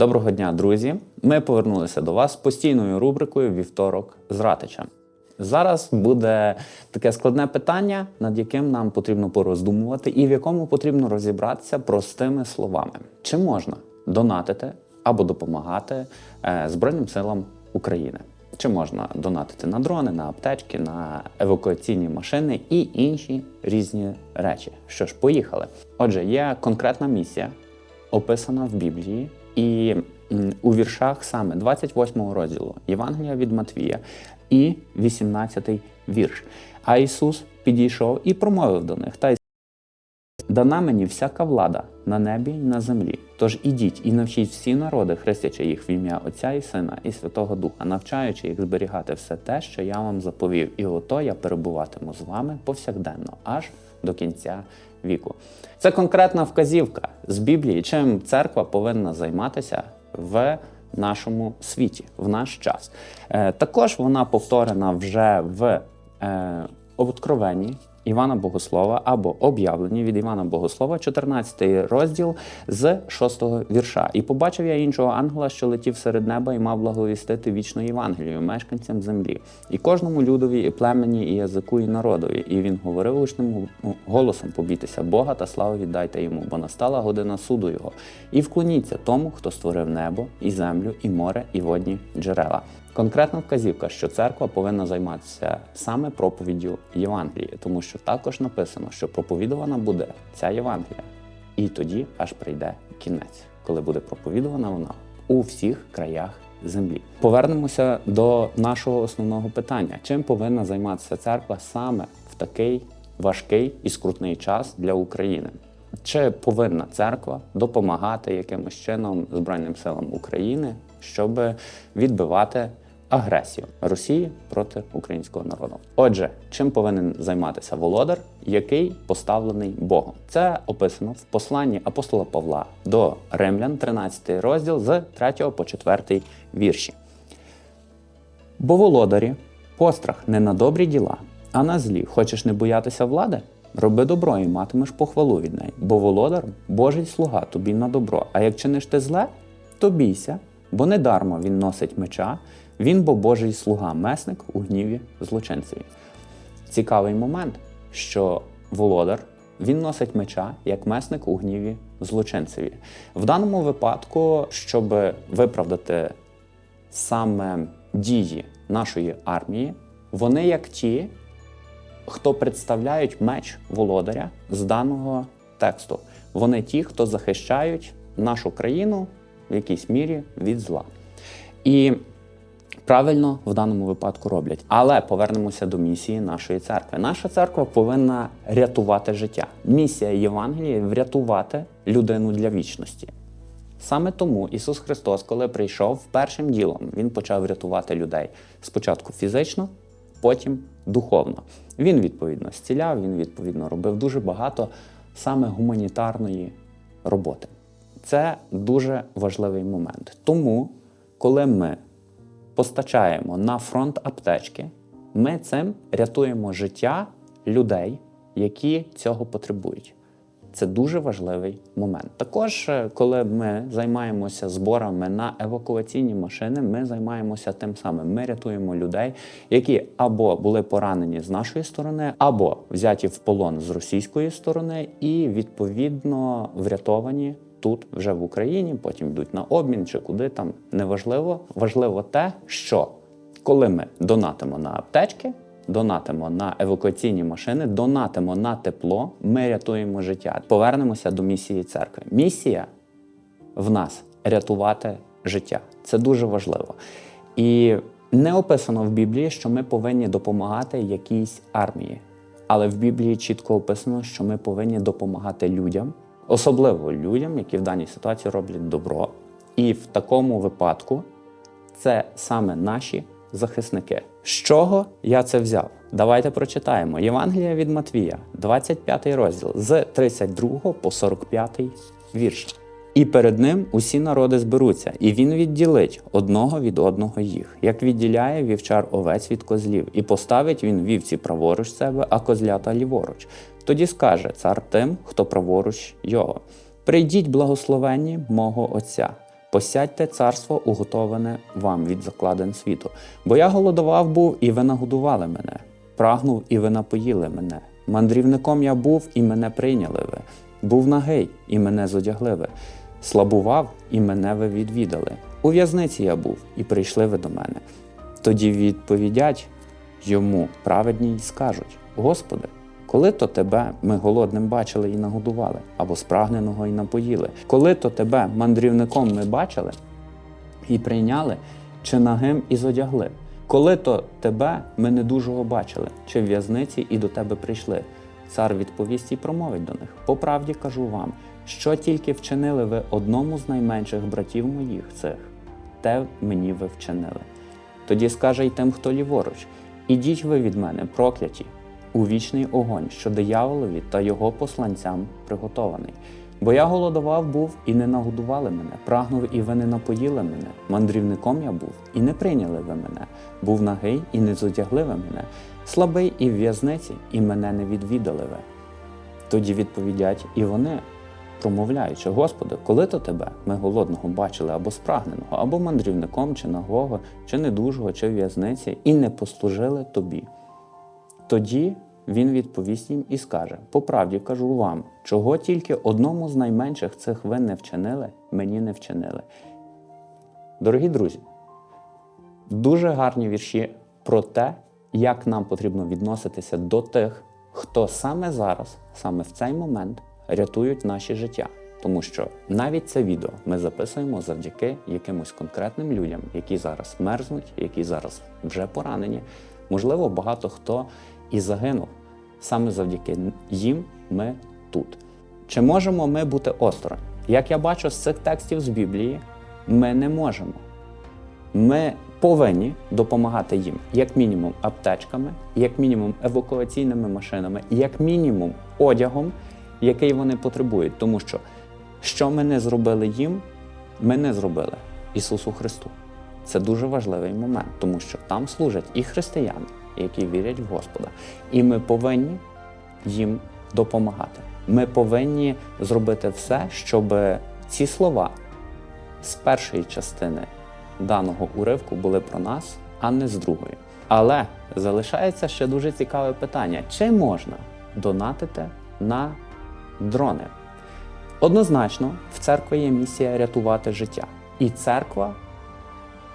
Доброго дня, друзі! Ми повернулися до вас з постійною рубрикою Вівторок з Ратичем. Зараз буде таке складне питання, над яким нам потрібно пороздумувати, і в якому потрібно розібратися простими словами: чи можна донатити або допомагати е, Збройним силам України? Чи можна донатити на дрони, на аптечки, на евакуаційні машини і інші різні речі? Що ж, поїхали. Отже, є конкретна місія, описана в Біблії, і у віршах саме 28 розділу Євангелія від Матвія і 18 вірш. А Ісус підійшов і промовив до них. Та й Дана мені всяка влада на небі й на землі. Тож ідіть і навчіть всі народи, хрестячи їх в ім'я Отця і Сина і Святого Духа, навчаючи їх зберігати все те, що я вам заповів, і ото я перебуватиму з вами повсякденно, аж до кінця віку. Це конкретна вказівка з Біблії, чим церква повинна займатися в нашому світі, в наш час. Е, також вона повторена вже в е, Откровенні Івана Богослова або об'явлені від Івана Богослова, 14 розділ з 6 вірша. І побачив я іншого ангела, що летів серед неба і мав благовістити вічну Євангелію мешканцям землі, і кожному людові, і племені, і язику, і народові. І він говорив гучним голосом: побійтеся Бога та славу віддайте йому, бо настала година суду його. І вклоніться тому, хто створив небо, і землю, і море, і водні джерела. Конкретна вказівка, що церква повинна займатися саме проповіддю Євангелії, тому що також написано, що проповідувана буде ця Євангелія, і тоді аж прийде кінець, коли буде проповідувана вона у всіх краях землі. Повернемося до нашого основного питання: чим повинна займатися церква саме в такий важкий і скрутний час для України? Чи повинна церква допомагати якимось чином Збройним силам України, щоб відбивати агресію Росії проти українського народу? Отже, чим повинен займатися володар, який поставлений Богом? Це описано в посланні апостола Павла до Римлян, 13 розділ з 3 по 4 вірші. Бо володарі пострах не на добрі діла, а на злі. Хочеш не боятися влади? Роби добро і матимеш похвалу від неї, бо володар Божий слуга тобі на добро. А як чиниш ти зле, то бійся, бо недармо він носить меча, він бо Божий слуга, месник у гніві злочинцеві. Цікавий момент, що володар він носить меча як месник у гніві злочинцеві. В даному випадку, щоб виправдати саме дії нашої армії, вони як ті, хто представляють меч володаря з даного тексту. Вони ті, хто захищають нашу країну в якійсь мірі від зла. І правильно в даному випадку роблять. Але повернемося до місії нашої церкви. Наша церква повинна рятувати життя. Місія Євангелії врятувати людину для вічності. Саме тому Ісус Христос, коли прийшов першим ділом, Він почав рятувати людей спочатку фізично, потім духовно. Він відповідно зціляв, він відповідно робив дуже багато саме гуманітарної роботи. Це дуже важливий момент. Тому, коли ми постачаємо на фронт аптечки, ми цим рятуємо життя людей, які цього потребують. Це дуже важливий момент. Також, е, коли ми займаємося зборами на евакуаційні машини, ми займаємося тим самим. Ми рятуємо людей, які або були поранені з нашої сторони, або взяті в полон з російської сторони, і відповідно врятовані тут, вже в Україні. Потім йдуть на обмін чи куди там. Неважливо. Важливо те, що коли ми донатимо на аптечки, донатимо на евакуаційні машини, донатимо на тепло, ми рятуємо життя. Повернемося до місії церкви. Місія в нас рятувати життя. Це дуже важливо. І не описано в Біблії, що ми повинні допомагати якійсь армії. Але в Біблії чітко описано, що ми повинні допомагати людям, особливо людям, які в даній ситуації роблять добро. І в такому випадку це саме наші захисники. З чого я це взяв? Давайте прочитаємо. Євангелія від Матвія, 25 розділ, з 32 по 45 вірш. І перед ним усі народи зберуться, і він відділить одного від одного їх, як відділяє вівчар овець від козлів, і поставить він вівці праворуч себе, а козлята ліворуч. Тоді скаже цар тим, хто праворуч його: Прийдіть, благословенні мого Отця, Посядьте царство, уготоване вам від закладин світу. Бо я голодував був, і ви нагодували мене, прагнув, і ви напоїли мене. Мандрівником я був, і мене прийняли ви. Був нагий, і мене зодягли ви. Слабував, і мене ви відвідали. У в'язниці я був, і прийшли ви до мене. Тоді відповідять йому праведні й скажуть: Господи, коли то тебе ми голодним бачили і нагодували, або спрагненого і напоїли, коли то тебе мандрівником ми бачили і прийняли, чи нагим і зодягли, коли то тебе ми недужого бачили, чи в в'язниці і до тебе прийшли. Цар відповість і промовить до них: По правді кажу вам, що тільки вчинили ви одному з найменших братів моїх цих, те мені ви вчинили. Тоді скаже й тим, хто ліворуч: Ідіть ви від мене, прокляті, у вічний огонь, що дияволові та його посланцям приготований. Бо я голодував був і не нагодували мене, прагнув, і ви не напоїли мене. Мандрівником я був, і не прийняли ви мене. Був нагий, і не зодягли ви мене, слабий і в в'язниці, і мене не відвідали ви. Тоді відповідять і вони, промовляючи, Господи, коли то тебе ми голодного бачили або спрагненого, або мандрівником, чи нагого, чи недужого, чи в в'язниці, і не послужили тобі. Тоді він відповість їм і скаже: По правді кажу вам, чого тільки одному з найменших цих ви не вчинили, мені не вчинили. Дорогі друзі, дуже гарні вірші про те, як нам потрібно відноситися до тих, хто саме зараз, саме в цей момент рятують наші життя. Тому що навіть це відео ми записуємо завдяки якимось конкретним людям, які зараз мерзнуть, які зараз вже поранені. Можливо, багато хто і загинув. Саме завдяки їм ми тут. Чи можемо ми бути осторонь? Як я бачу з цих текстів з Біблії, ми не можемо. Ми повинні допомагати їм, як мінімум, аптечками, як мінімум евакуаційними машинами, як мінімум одягом, який вони потребують. Тому що що ми не зробили їм, ми не зробили Ісусу Христу. Це дуже важливий момент, тому що там служать і християни, які вірять в Господа. І ми повинні їм допомагати. Ми повинні зробити все, щоб ці слова з першої частини даного уривку були про нас, а не з другої. Але залишається ще дуже цікаве питання: чи можна донатити на дрони? Однозначно, в церкві є місія рятувати життя. І церква,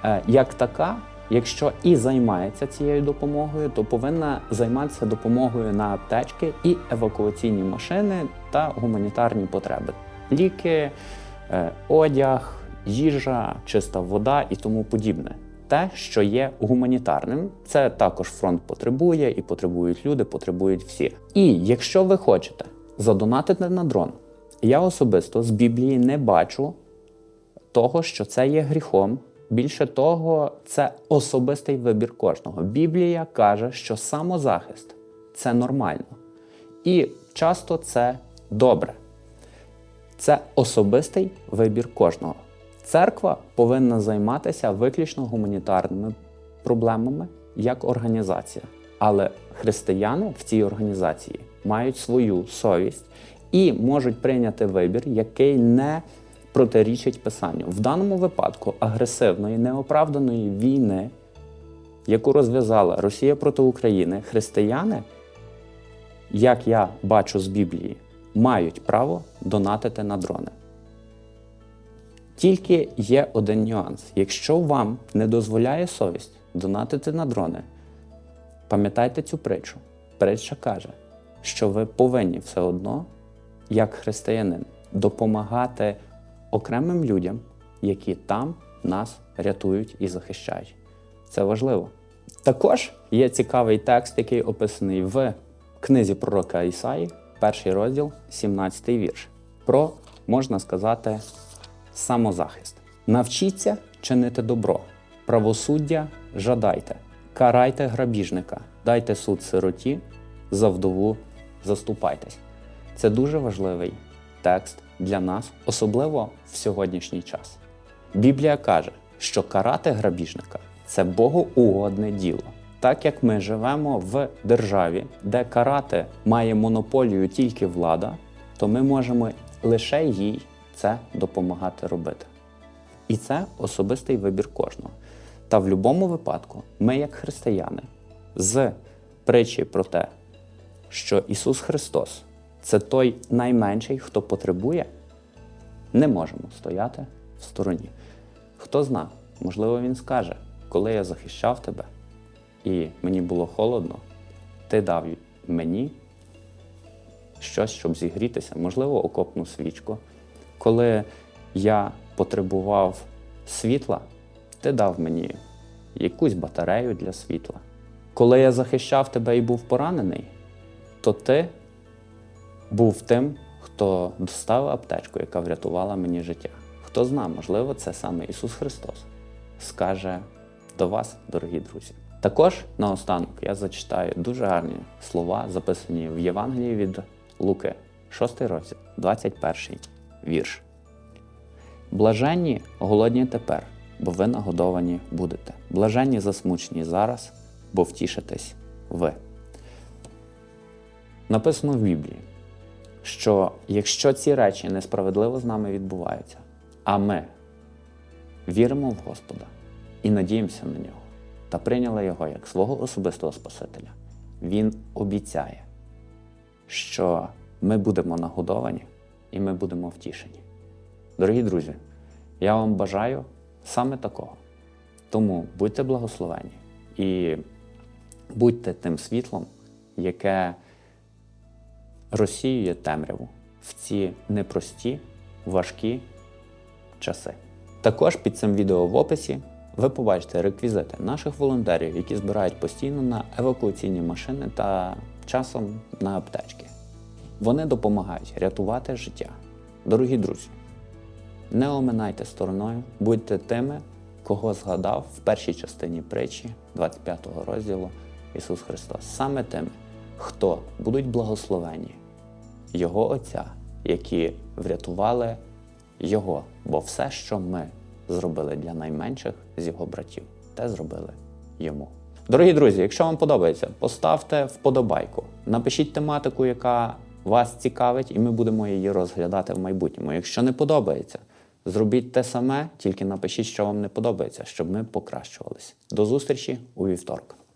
е, як така, якщо і займається цією допомогою, то повинна займатися допомогою на аптечки і евакуаційні машини та гуманітарні потреби: ліки, е, одяг, їжа, чиста вода і тому подібне. Те, що є гуманітарним, це також фронт потребує, і потребують люди, потребують всі. І якщо ви хочете задонатити на дрон, я особисто з Біблії не бачу того, що це є гріхом. Більше того, це особистий вибір кожного. Біблія каже, що самозахист це нормально. І часто це добре. Це особистий вибір кожного. Церква повинна займатися виключно гуманітарними проблемами як організація. Але християни в цій організації мають свою совість і можуть прийняти вибір, який не протирічить писанню. В даному випадку агресивної, неоправданої війни, яку розв'язала Росія проти України, християни, як я бачу з Біблії, мають право донатити на дрони. Тільки є один нюанс. Якщо вам не дозволяє совість донатити на дрони, пам'ятайте цю притчу. Притча каже, що ви повинні все одно, як християнин, допомагати окремим людям, які там нас рятують і захищають. Це важливо. Також є цікавий текст, який описаний в книзі пророка Ісаї, перший розділ, 17 вірш, про, можна сказати, самозахист. Навчіться чинити добро, правосуддя жадайте, карайте грабіжника, дайте суд сироті, за вдову заступайтесь. Це дуже важливий текст для нас, особливо в сьогоднішній час. Біблія каже, що карати грабіжника це богоугодне діло. Так як ми живемо в державі, де карати має монополію тільки влада, то ми можемо лише їй це допомагати робити. І це особистий вибір кожного. Та в будь-якому випадку, ми, як християни, з притчі про те, що Ісус Христос це той найменший, хто потребує, не можемо стояти в стороні. Хто зна, можливо, Він скаже, коли я захищав тебе, і мені було холодно, ти дав мені щось, щоб зігрітися, можливо, окопну свічку. Коли я потребував світла, ти дав мені якусь батарею для світла. Коли я захищав тебе і був поранений, то ти був тим, хто доставив аптечку, яка врятувала мені життя. Хто зна, можливо, це саме Ісус Христос скаже до вас, дорогі друзі. Також наостанок я зачитаю дуже гарні слова, записані в Євангелії від Луки, 6 розділ, 21 вірш. Блаженні голодні тепер, бо ви нагодовані будете. Блаженні засмучені зараз, бо втішитесь ви. Написано в Біблії, що якщо ці речі несправедливо з нами відбуваються, а ми віримо в Господа і надіємося на нього та прийняли його як свого особистого Спасителя, Він обіцяє, що ми будемо нагодовані і ми будемо втішені. Дорогі друзі, я вам бажаю саме такого. Тому будьте благословені і будьте тим світлом, яке розсіює темряву в ці непрості, важкі часи. Також під цим відео в описі ви побачите реквізити наших волонтерів, які збирають постійно на евакуаційні машини та часом на аптечки. Вони допомагають рятувати життя. Дорогі друзі, не оминайте стороною, будьте тими, кого згадав в першій частині притчі 25 розділу Ісус Христос. Саме тими, хто будуть благословені Його Отця, які врятували Його. Бо все, що ми зробили для найменших з його братів, те зробили йому. Дорогі друзі, якщо вам подобається, поставте вподобайку, напишіть тематику, яка вас цікавить, і ми будемо її розглядати в майбутньому. Якщо не подобається, зробіть те саме, тільки напишіть, що вам не подобається, щоб ми покращувалися. До зустрічі у вівторок.